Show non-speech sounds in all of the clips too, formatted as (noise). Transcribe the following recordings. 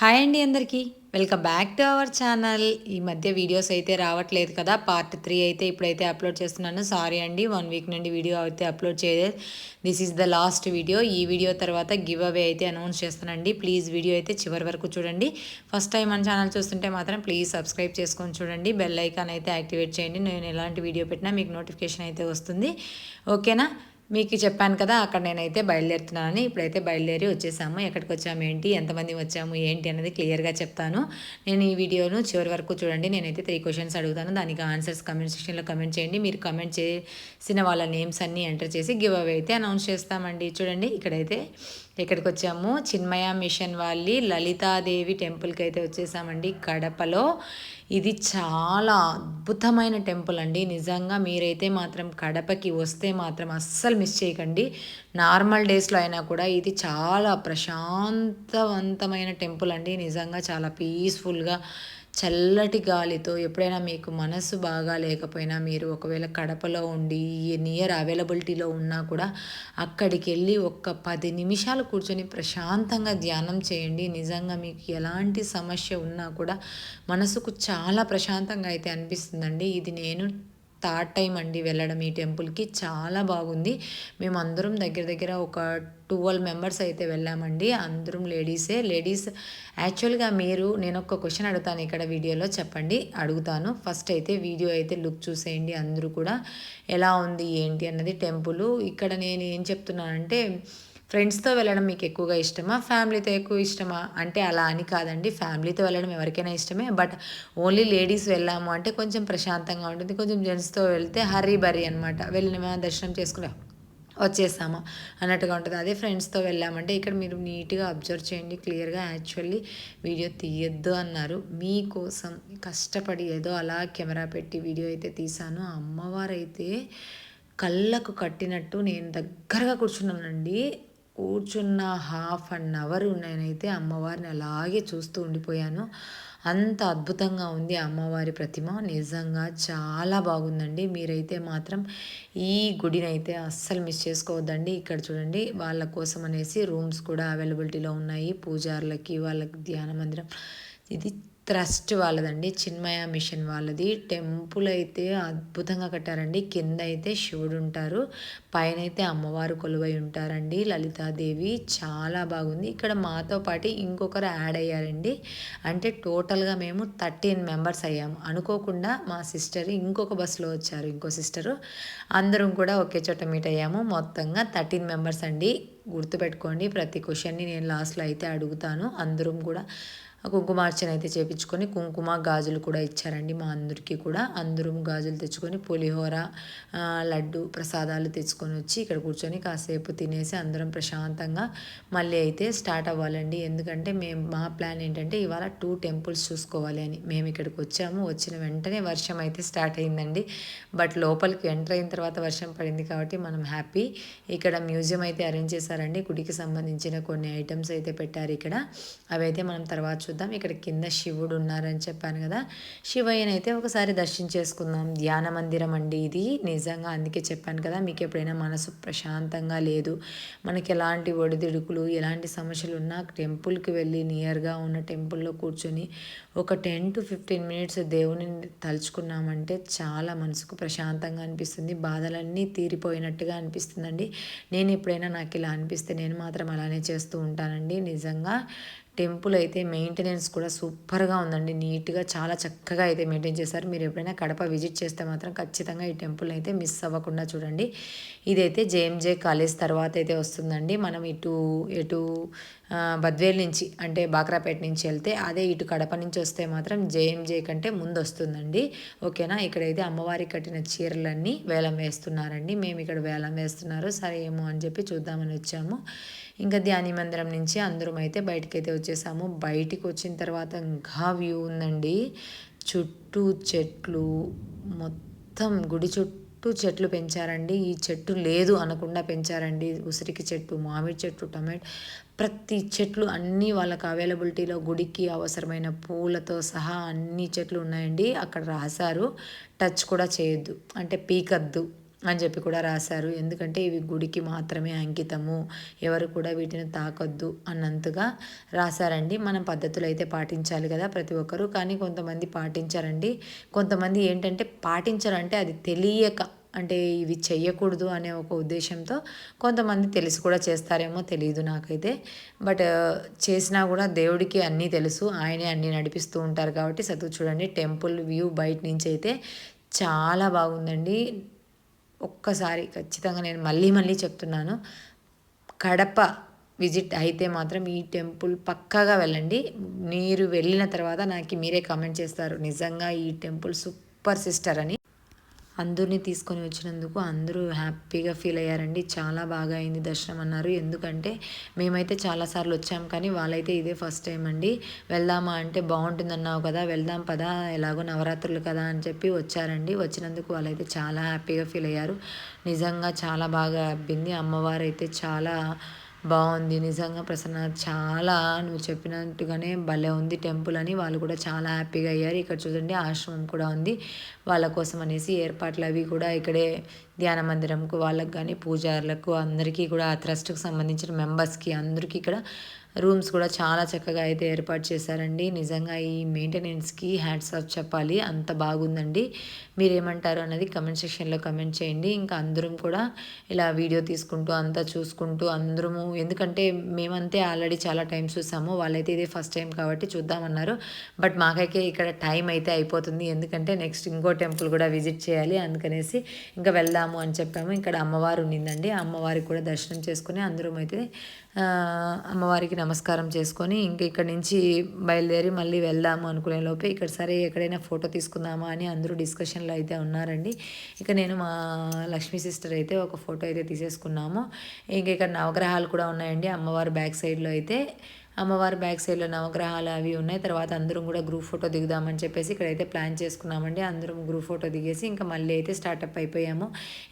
Hi అండి అందరికీ. Welcome back to our channel. ఈ మధ్య వీడియోస్ అయితే రావట్లేదు కదా. పార్ట్ త్రీ అయితే ఇప్పుడైతే అప్లోడ్ చేస్తున్నాను. సారీ అండి వన్ వీక్ నుండి వీడియో అయితే అప్లోడ్ చేయలేదు. This is the last video ఈ వీడియో తర్వాత గివ్ అవే అయితే అనౌన్స్ చేస్తానండి. ప్లీజ్ వీడియో అయితే చివరి వరకు చూడండి. ఫస్ట్ టైం మన ఛానల్ చూస్తుంటే మాత్రం ప్లీజ్ సబ్స్క్రైబ్ చేసుకొని చూడండి. బెల్ ఐకాన్ అయితే యాక్టివేట్ చేయండి. నేను ఎలాంటి వీడియో పెట్టినా మీకు నోటిఫికేషన్ అయితే వస్తుంది. ఓకేనా మీకు చెప్పాను కదా అక్కడ నేనైతే బయలుదేరుతున్నానని ఇప్పుడైతే బయలుదేరి వచ్చేసాము. ఎక్కడికి వచ్చాము ఏంటి ఎంతమంది వచ్చాము ఏంటి అనేది క్లియర్గా చెప్తాను. నేను ఈ వీడియోను చివరి వరకు చూడండి నేనైతే త్రీ క్వశ్చన్స్ అడుగుతాను. దానికి ఆన్సర్స్ కమెంట్ సెక్షన్లో కమెంట్ చేయండి. మీరు కమెంట్ చేసిన వాళ్ళ నేమ్స్ అన్నీ ఎంటర్ చేసి గివ్ అవే అయితే అనౌన్స్ చేస్తామండి. చూడండి ఇక్కడైతే ఇక్కడికి వచ్చాము చిన్మయ మిషన్ వాళ్ళి లలితాదేవి టెంపుల్కి అయితే వచ్చేసామండి కడపలో. ఇది చాలా అద్భుతమైన టెంపుల్ అండి. నిజంగా మీరైతే మాత్రం కడపకి వస్తే మాత్రం అస్సలు మిస్ చేయకండి. నార్మల్ డేస్లో అయినా కూడా ఇది చాలా ప్రశాంతవంతమైన టెంపుల్ అండి. నిజంగా చాలా పీస్ఫుల్గా చల్లటి గాలితో ఎప్పుడైనా మీకు మనసు బాగా లేకపోయినా మీరు ఒకవేళ కడపలో ఉండి నియర్ అవైలబిలిటీలో ఉన్నా కూడా అక్కడికి వెళ్ళి ఒక్క పది నిమిషాలు కూర్చొని ప్రశాంతంగా ధ్యానం చేయండి. నిజంగా మీకు ఎలాంటి సమస్య ఉన్నా కూడా మనసుకు చాలా ప్రశాంతంగా అయితే అనిపిస్తుందండి. ఇది నేను థర్డ్ టైం అండి వెళ్ళడం ఈ టెంపుల్కి. చాలా బాగుంది. మేము అందరం దగ్గర దగ్గర ఒక ట్వెల్వ్ మెంబర్స్ అయితే వెళ్ళామండి. అందరం లేడీసే. లేడీస్ యాక్చువల్గా మీరు నేను ఒక క్వశ్చన్ అడుగుతాను ఇక్కడ వీడియోలో చెప్పండి. అడుగుతాను. ఫస్ట్ అయితే వీడియో అయితే లుక్ చూసేయండి అందరూ కూడా. ఎలా ఉంది ఏంటి అన్నది టెంపుల్. ఇక్కడ నేను ఏం చెప్తున్నానంటే ఫ్రెండ్స్తో వెళ్ళడం మీకు ఎక్కువగా ఇష్టమా? ఫ్యామిలీతో ఎక్కువ ఇష్టమా? అంటే అలా అని కాదండి. ఫ్యామిలీతో వెళ్ళడం ఎవరికైనా ఇష్టమే. బట్ ఓన్లీ లేడీస్ వెళ్ళాము అంటే కొంచెం ప్రశాంతంగా ఉంటుంది. కొంచెం జెంట్స్తో వెళ్తే హరీ బరీ అనమాట వెళ్ళిన దర్శనం చేసుకునే వచ్చేసామా అన్నట్టుగా ఉంటుంది. అదే ఫ్రెండ్స్తో వెళ్ళామంటే ఇక్కడ మీరు నీట్గా అబ్జర్వ్ చేయండి. క్లియర్గా యాక్చువల్లీ వీడియో తీయొద్దు అన్నారు. మీకోసం కష్టపడి ఏదో అలా కెమెరా పెట్టి వీడియో అయితే తీశాను. అమ్మవారు అయితే కళ్ళకు కట్టినట్టు నేను దగ్గరగా కూర్చున్నానండి. కూర్చున్న హాఫ్ అన్ అవర్ నేనైతే అమ్మవారిని అలాగే చూస్తూ ఉండిపోయాను. అంత అద్భుతంగా ఉంది అమ్మవారి ప్రతిమ. నిజంగా చాలా బాగుందండి. మీరైతే మాత్రం ఈ గుడిని అయితే అస్సలు మిస్ చేసుకోవద్దండి. ఇక్కడ చూడండి వాళ్ళ కోసం అనేసి రూమ్స్ కూడా అవైలబిలిటీలో ఉన్నాయి. పూజారులకి వాళ్ళకి ధ్యాన మందిరం. ఇది ట్రస్ట్ వాళ్ళదండి. చిన్మయ మిషన్ వాళ్ళది. టెంపుల్ అయితే అద్భుతంగా కట్టారండి. కింద అయితే శివుడు ఉంటారు. పైన అయితే అమ్మవారు కొలువై ఉంటారండి. లలితాదేవి చాలా బాగుంది. ఇక్కడ మాతో పాటు ఇంకొకరు యాడ్ అయ్యారండి. అంటే టోటల్గా మేము థర్టీన్ మెంబర్స్ అయ్యాము అనుకోకుండా మా సిస్టర్ ఇంకొక బస్సులో వచ్చారు. ఇంకో సిస్టరు. అందరం కూడా ఒకే చోట మీట్ అయ్యాము. మొత్తంగా థర్టీన్ మెంబర్స్ అండి. గుర్తుపెట్టుకోండి. ప్రతి క్వశ్చన్ని నేను లాస్ట్లో అయితే అడుగుతాను. అందరం కూడా కుంకుమార్చన అయితే చేపించుకొని కుంకుమ గాజులు కూడా ఇచ్చారండి మా అందరికీ కూడా. అందరం గాజులు తెచ్చుకొని పులిహోర లడ్డు ప్రసాదాలు తెచ్చుకొని వచ్చి ఇక్కడ కూర్చొని కాసేపు తినేసి అందరం ప్రశాంతంగా మళ్ళీ అయితే స్టార్ట్ అవ్వాలండి. ఎందుకంటే మేము మా ప్లాన్ ఏంటంటే ఇవాళ టూ టెంపుల్స్ చూసుకోవాలి అని. మేము ఇక్కడికి వచ్చాము వచ్చిన వెంటనే వర్షం అయితే స్టార్ట్ అయిందండి. బట్ లోపలికి ఎంటర్ అయిన తర్వాత వర్షం పడింది కాబట్టి మనం హ్యాపీ. ఇక్కడ మ్యూజియం అయితే అరేంజ్ చేశారండి. గుడికి సంబంధించిన కొన్ని ఐటమ్స్ అయితే పెట్టారు ఇక్కడ. అవైతే మనం తర్వాత చూద్దాం. ఇక్కడ కింద శివుడు ఉన్నారని చెప్పాను కదా. శివయ్యనైతే ఒకసారి దర్శించేసుకుందాం ధ్యాన మందిరం అండి ఇది. నిజంగా అందుకే చెప్పాను కదా మీకు ఎప్పుడైనా మనసు ప్రశాంతంగా లేదు. మనకి ఎలాంటి ఒడిదుడుకులు ఎలాంటి సమస్యలు ఉన్నా టెంపుల్కి వెళ్ళి నియర్గా ఉన్న టెంపుల్లో కూర్చొని ఒక టెన్ టు ఫిఫ్టీన్ మినిట్స్ దేవుని తలుచుకున్నామంటే చాలా మనసుకు ప్రశాంతంగా అనిపిస్తుంది. బాధలన్నీ తీరిపోయినట్టుగా అనిపిస్తుందండి. నేను ఎప్పుడైనా నాకు ఇలా అనిపిస్తే నేను మాత్రం అలానే చేస్తూ ఉంటానండి. నిజంగా టెంపుల్ అయితే మెయింటెనెన్స్ కూడా సూపర్గా ఉందండి. నీట్గా చాలా చక్కగా అయితే మెయింటైన్ చేశారు. మీరు ఎప్పుడైనా కడప విజిట్ చేస్తే మాత్రం ఖచ్చితంగా ఈ టెంపుల్ అయితే మిస్ అవ్వకుండా చూడండి. ఇదైతే జేఎంజే కాలేజ్ తర్వాత అయితే వస్తుందండి. మనం ఇటు ఇటు బద్వేల్ నుంచి అంటే బాక్రాపేట నుంచి వెళ్తే అదే ఇటు కడప నుంచి వస్తే మాత్రం జేఎంజే కంటే ముందు వస్తుందండి. ఓకేనా? ఇక్కడైతే అమ్మవారి కట్టిన చీరలన్నీ వేలం వేస్తున్నారండి. మేము ఇక్కడ వేలం వేస్తున్నారు. సరే ఏమో అని చెప్పి చూద్దామని వచ్చాము. ఇంకా ధ్యాని మందిరం నుంచి అందరం అయితే బయటకైతే వచ్చేసాము. బయటికి వచ్చిన తర్వాత ఇంకా వ్యూ ఉందండి. చుట్టూ చెట్లు మొత్తం గుడి చుట్టూ చెట్లు పెంచారండి. ఈ చెట్టు లేదు అనకుండా పెంచారండి. ఉసిరికి చెట్టు మామిడి చెట్టు టమాటో ప్రతి చెట్లు అన్నీ వాళ్ళకి అవైలబిలిటీలో గుడికి అవసరమైన పూలతో సహా అన్ని చెట్లు ఉన్నాయండి. అక్కడ రాశారు. టచ్ కూడా చేయొద్దు. అంటే పీకద్దు. అని చెప్పి కూడా రాశారు. ఎందుకంటే ఇవి గుడికి మాత్రమే అంకితము. ఎవరు కూడా వీటిని తాకొద్దు అన్నంతగా రాశారండి. మనం పద్ధతులు అయితే పాటించాలి కదా ప్రతి ఒక్కరూ. కానీ కొంతమంది పాటించారండి. కొంతమంది ఏంటంటే పాటించారంటే అది తెలియక అంటే ఇవి చెయ్యకూడదు అనే ఒక ఉద్దేశంతో కొంతమంది తెలిసి కూడా చేస్తారేమో తెలియదు నాకైతే. బట్ చేసినా కూడా దేవుడికి అన్నీ తెలుసు. ఆయనే అన్నీ నడిపిస్తూ ఉంటారు కాబట్టి చదువు చూడండి టెంపుల్ వ్యూ బయట నుంచి అయితే చాలా బాగుందండి. ఒక్కసారి ఖచ్చితంగా నేను మళ్ళీ మళ్ళీ చెప్తున్నాను. కడప విజిట్ అయితే మాత్రం ఈ టెంపుల్ పక్కాగా వెళ్ళండి. మీరు వెళ్ళిన తర్వాత నాకు మీరే కామెంట్ చేస్తారు. నిజంగా ఈ టెంపుల్ సూపర్ సిస్టర్ అని. అందరినీ తీసుకొని వచ్చినందుకు అందరూ హ్యాపీగా ఫీల్ అయ్యారండి. చాలా బాగా అయింది దర్శనం అన్నారు. ఎందుకంటే మేమైతే చాలాసార్లు వచ్చాం కానీ వాళ్ళైతే ఇదే ఫస్ట్ టైం అండి. వెళ్దామా అంటే బాగుంటుందన్నావు కదా వెళ్దాం పదా ఎలాగో నవరాత్రులు కదా అని చెప్పి వచ్చారండి. వచ్చినందుకు వాళ్ళైతే చాలా హ్యాపీగా ఫీల్ అయ్యారు. నిజంగా చాలా బాగా అబ్బింది. అమ్మవారు అయితే చాలా బాగుంది. నిజంగా ప్రసన్న చాలా నువ్వు చెప్పినట్టుగానే భలే ఉంది టెంపుల్ అని. వాళ్ళు కూడా చాలా హ్యాపీగా అయ్యారు. ఇక్కడ చూడండి ఆశ్రమం కూడా ఉంది. వాళ్ళ కోసం అనేసి ఏర్పాట్లు అవి కూడా ఇక్కడే ధ్యాన మందిరంకు వాళ్ళకి కానీ పూజారులకు అందరికీ కూడా ఆ ట్రస్ట్కి సంబంధించిన మెంబర్స్కి అందరికీ ఇక్కడ రూమ్స్ కూడా చాలా చక్కగా అయితే ఏర్పాటు చేశారండి. నిజంగా ఈ మెయింటెనెన్స్కి హ్యాట్స్ ఆఫ్ చెప్పాలి. అంత బాగుందండి. మీరేమంటారు అన్నది కమెంట్ సెక్షన్లో కమెంట్ చేయండి. ఇంకా అందరం కూడా ఇలా వీడియో తీసుకుంటూ అంతా చూసుకుంటూ అందరము ఎందుకంటే మేమంతే ఆల్రెడీ చాలా టైం చూసాము. వాళ్ళైతే ఇదే ఫస్ట్ టైం కాబట్టి చూద్దామన్నారు. బట్ మాకైతే ఇక్కడ టైం అయితే అయిపోతుంది. ఎందుకంటే నెక్స్ట్ ఇంకో టెంపుల్ కూడా విజిట్ చేయాలి అందుకనేసి ఇంకా వెళ్దాము అని చెప్పాము. ఇక్కడ అమ్మవారు ఉండిందండి. అమ్మవారికి కూడా దర్శనం చేసుకుని అందరం అయితే అమ్మవారికి నమస్కారం చేసుకొని ఇంక ఇక్కడ నుంచి బయలుదేరి మళ్ళీ వెళ్దాము అనుకునే లోపే ఇక్కడ సరే ఎక్కడైనా ఫోటో తీసుకుందామా అని అందరూ డిస్కషన్లో అయితే ఉన్నారండి. ఇక నేను మా లక్ష్మీ సిస్టర్ అయితే ఒక ఫోటో అయితే తీసేసుకున్నాము. ఇంక ఇక్కడ నవగ్రహాలు కూడా ఉన్నాయండి. అమ్మవారి బ్యాక్ సైడ్లో అయితే అమ్మవారి బ్యాక్ సైడ్లో నవగ్రహాలు అవి ఉన్నాయి. తర్వాత అందరం కూడా గ్రూప్ ఫోటో దిగుదామని చెప్పేసి ఇక్కడైతే ప్లాన్ చేసుకున్నామండి. అందరం గ్రూప్ ఫోటో దిగేసి ఇంకా మళ్ళీ అయితే స్టార్టప్ అయిపోయాము.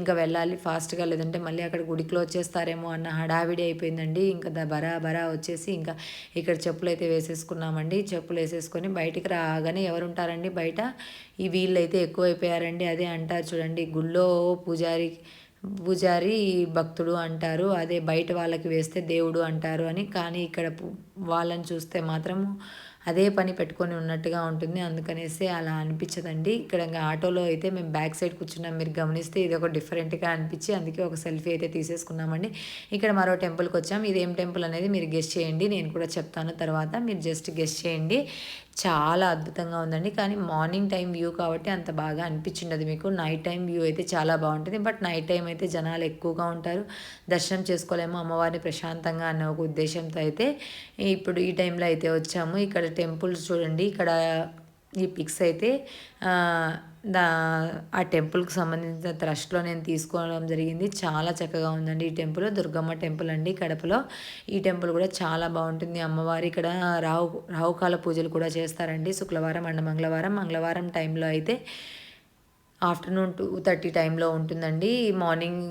ఇంకా వెళ్ళాలి ఫాస్ట్గా లేదంటే మళ్ళీ అక్కడ గుడి క్లోజ్ చేస్తారేమో అన్న హడావిడి అయిపోయిందండి. ఇంకా బరా బరా వచ్చేసి ఇంకా ఇక్కడ చెప్పులు అయితే వేసేసుకున్నామండి. చెప్పులు వేసేసుకొని బయటికి రాగానే ఎవరు ఉంటారండి బయట? ఈ వీళ్ళు అయితే ఎక్కువైపోయారండి. అదే అంటారు చూడండి. గుళ్ళో పూజారి పూజారి భక్తుడు అంటారు అదే బయట వాళ్ళకి వేస్తే దేవుడు అంటారు అని. కానీ ఇక్కడ వాళ్ళని చూస్తే మాత్రం అదే పని పెట్టుకొని ఉన్నట్టుగా ఉంటుంది. అందుకనేసి అలా అనిపించదండి. ఇక్కడ ఆటోలో అయితే మేము బ్యాక్ సైడ్ కూర్చున్నాం. మీరు గమనిస్తే ఇది ఒక డిఫరెంట్గా అనిపించి అందుకే ఒక సెల్ఫీ అయితే తీసేసుకున్నామండి. ఇక్కడ మరో టెంపుల్కి వచ్చాం. ఇది ఏం టెంపుల్ అనేది మీరు గెస్ట్ చేయండి. నేను కూడా చెప్తాను తర్వాత. మీరు జస్ట్ గెస్ట్ చేయండి. చాలా అద్భుతంగా ఉందండి. కానీ మార్నింగ్ టైం వ్యూ కాబట్టి అంత బాగా అనిపించిండదు మీకు. నైట్ టైం వ్యూ అయితే చాలా బాగుంటుంది. బట్ నైట్ టైం అయితే జనాలు ఎక్కువగా ఉంటారు. దర్శనం చేసుకోలేము. అమ్మవారిని ప్రశాంతంగా అన్న ఒక ఉద్దేశంతో అయితే ఇప్పుడు ఈ టైంలో అయితే వచ్చాము. ఇక్కడ టెంపుల్స్ చూడండి. ఇక్కడ ఈ పిక్స్ అయితే దా ఆ టెంపుల్కి సంబంధించిన ట్రస్ట్లో నేను తీసుకోవడం జరిగింది. చాలా చక్కగా ఉందండి ఈ టెంపుల్. దుర్గమ్మ టెంపుల్ అండి కడపలో. ఈ టెంపుల్ కూడా చాలా బాగుంటుంది. అమ్మవారి ఇక్కడ రాహు రాహుకాల పూజలు కూడా చేస్తారండి. శుక్రవారం అండ్ మంగళవారం. మంగళవారం టైంలో అయితే ఆఫ్టర్నూన్ టూ థర్టీ టైంలో ఉంటుందండి. మార్నింగ్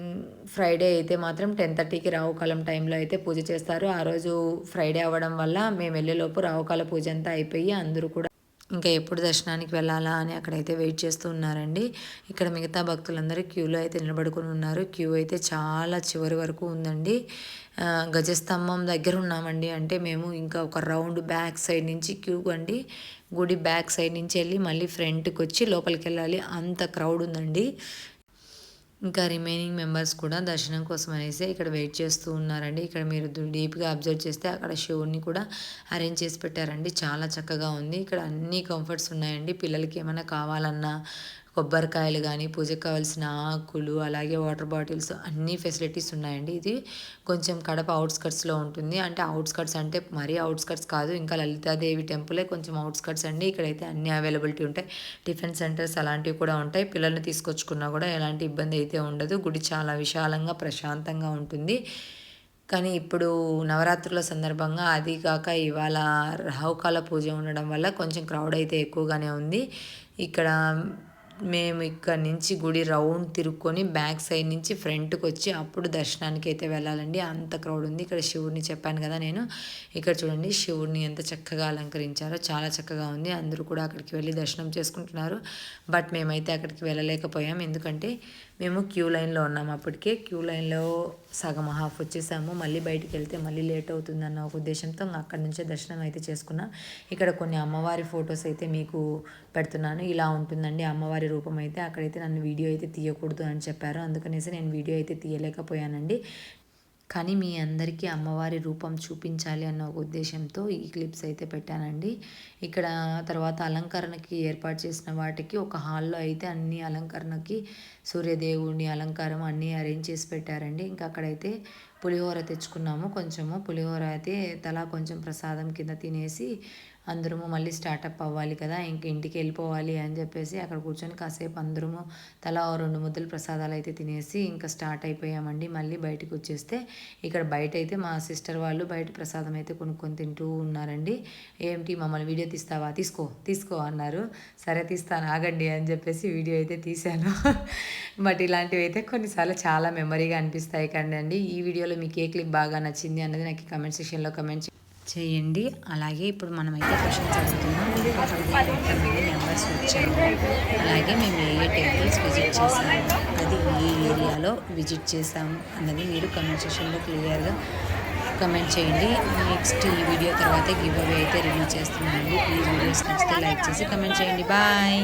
ఫ్రైడే అయితే మాత్రం టెన్ థర్టీకి రావుకాలం టైంలో అయితే పూజ చేస్తారు. ఆ రోజు ఫ్రైడే అవ్వడం వల్ల మేము వెళ్ళేలోపు రావుకాల పూజ అంతా అయిపోయి అందరూ కూడా ఇంకా ఎప్పుడు దర్శనానికి వెళ్ళాలా అని అక్కడైతే వెయిట్ చేస్తూ ఉన్నారండి. ఇక్కడ మిగతా భక్తులందరూ క్యూలో అయితే నిలబడుకుని ఉన్నారు. క్యూ అయితే చాలా చివరి వరకు ఉందండి. గజస్తంభం దగ్గర ఉన్నామండి. అంటే మేము ఇంకా ఒక రౌండ్ బ్యాక్ సైడ్ నుంచి క్యూ అండి. గుడి బ్యాక్ సైడ్ నుంచి వెళ్ళి మళ్ళీ ఫ్రంట్కి వచ్చి లోపలికి వెళ్ళాలి అంత క్రౌడ్ ఉందండి. ఇంకా రిమైనింగ్ మెంబర్స్ కూడా దర్శనం కోసం అనేసి ఇక్కడ వెయిట్ చేస్తూ ఉన్నారండి. ఇక్కడ మీరు డీప్గా అబ్జర్వ్ చేస్తే అక్కడ షోని కూడా అరేంజ్ చేసి పెట్టారండి. చాలా చక్కగా ఉంది. ఇక్కడ అన్ని కంఫర్ట్స్ ఉన్నాయండి. పిల్లలకి ఏమైనా కావాలన్నా కొబ్బరికాయలు కానీ పూజకు కావాల్సిన ఆకులు అలాగే వాటర్ బాటిల్స్ అన్ని ఫెసిలిటీస్ ఉన్నాయండి. ఇది కొంచెం కడప అవుట్స్కట్స్లో ఉంటుంది. అంటే అవుట్స్కట్స్ అంటే మరీ అవుట్స్కట్స్ కాదు. ఇంకా లలితాదేవి టెంపులే కొంచెం అవుట్స్కట్స్ అండి. ఇక్కడైతే అన్ని అవైలబిలిటీ ఉంటాయి. టిఫిన్ సెంటర్స్ అలాంటివి కూడా ఉంటాయి. పిల్లల్ని తీసుకొచ్చుకున్నా కూడా ఎలాంటి ఇబ్బంది అయితే ఉండదు. గుడి చాలా విశాలంగా ప్రశాంతంగా ఉంటుంది. కానీ ఇప్పుడు నవరాత్రుల సందర్భంగా అది కాక ఇవాళ రాహుకాల పూజ ఉండడం వల్ల కొంచెం క్రౌడ్ అయితే ఎక్కువగానే ఉంది. ఇక్కడ మేము ఇక్కడ నుంచి గుడి రౌండ్ తిరుక్కొని బ్యాక్ సైడ్ నుంచి ఫ్రంట్కి వచ్చి అప్పుడు దర్శనానికి అయితే వెళ్ళాలండి. అంత క్రౌడ్ ఉంది. ఇక్కడ శివుడిని చెప్పాను కదా నేను. ఇక్కడ చూడండి శివుడిని ఎంత చక్కగా అలంకరించారో. చాలా చక్కగా ఉంది. అందరూ కూడా అక్కడికి వెళ్ళి దర్శనం చేసుకుంటున్నారు. బట్ మేమైతే అక్కడికి వెళ్ళలేకపోయాం. ఎందుకంటే మేము క్యూ లైన్లో ఉన్నాము అప్పటికే. క్యూ లైన్లో సగం హాఫ్ వచ్చేసాము. మళ్ళీ బయటికి వెళ్తే మళ్ళీ లేట్ అవుతుందన్న ఒక ఉద్దేశంతో అక్కడ అక్కడి నుంచే దర్శనం అయితే చేసుకున్నాం. ఇక్కడ కొన్ని అమ్మవారి ఫొటోస్ అయితే మీకు పెడుతున్నాను. ఇలా ఉంటుందండి అమ్మవారి రూపం అయితే. అక్కడైతే నన్ను వీడియో అయితే తీయకూడదు అని చెప్పారు. అందుకనేసి నేను వీడియో అయితే తీయలేకపోయానండి. కానీ మీ అందరికీ అమ్మవారి రూపం చూపించాలి అన్న ఒక ఉద్దేశంతో ఈ క్లిప్స్ అయితే పెట్టానండి. ఇక్కడ తర్వాత అలంకరణకి ఏర్పాటు చేసిన వాటికి ఒక హాల్లో అయితే అన్ని అలంకరణకి సూర్యదేవుని అలంకారం అన్నీ అరేంజ్ చేసి పెట్టారండి. ఇంకా అక్కడైతే పులిహోర తెచ్చుకున్నాము. కొంచెము పులిహోర అయితే తలా కొంచెం ప్రసాదం కింద తినేసి అందరము మళ్ళీ స్టార్టప్ అవ్వాలి కదా ఇంక ఇంటికి వెళ్ళిపోవాలి అని చెప్పేసి అక్కడ కూర్చొని కాసేపు అందరము తలా రెండు ముద్దలు ప్రసాదాలు అయితే తినేసి ఇంకా స్టార్ట్ అయిపోయామండి. మళ్ళీ బయటకు వచ్చేస్తే ఇక్కడ బయట అయితే మా సిస్టర్ వాళ్ళు బయట ప్రసాదం అయితే కొనుక్కొని తింటూ ఉన్నారండి. ఏంటి మమ్మల్ని వీడియో తీస్తావా? తీసుకో తీసుకో అన్నారు. సరే తీస్తాను ఆగండి అని చెప్పేసి వీడియో అయితే తీశాను. (laughs) బట్ ఇలాంటివి అయితే కొన్నిసార్లు చాలా మెమరీగా అనిపిస్తాయి కండి ఈ వీడియోలో మీకు ఏ క్లిప్ బాగా నచ్చింది అన్నది నాకు కమెంట్ సెక్షన్లో కమెంట్ చేయండి. అలాగే ఇప్పుడు మనమైతే క్వశ్చన్స్ అడుగుతున్నాం. నెంబర్స్ మెంబర్స్ వచ్చాము అలాగే మేము ఏ ఏ టెంపుల్స్ విజిట్ చేసాము అది ఏ ఏరియాలో విజిట్ చేసాము అన్నది మీరు కమెంట్ సెక్షన్లో క్లియర్గా కమెంట్ చేయండి. నెక్స్ట్ ఈ వీడియో తర్వాత గివ్ అవే అయితే రిలీజ్ చేస్తున్నామండి. ప్లీజ్ వీడియోస్ నచ్చితే లైక్ చేసి కమెంట్ చేయండి. బాయ్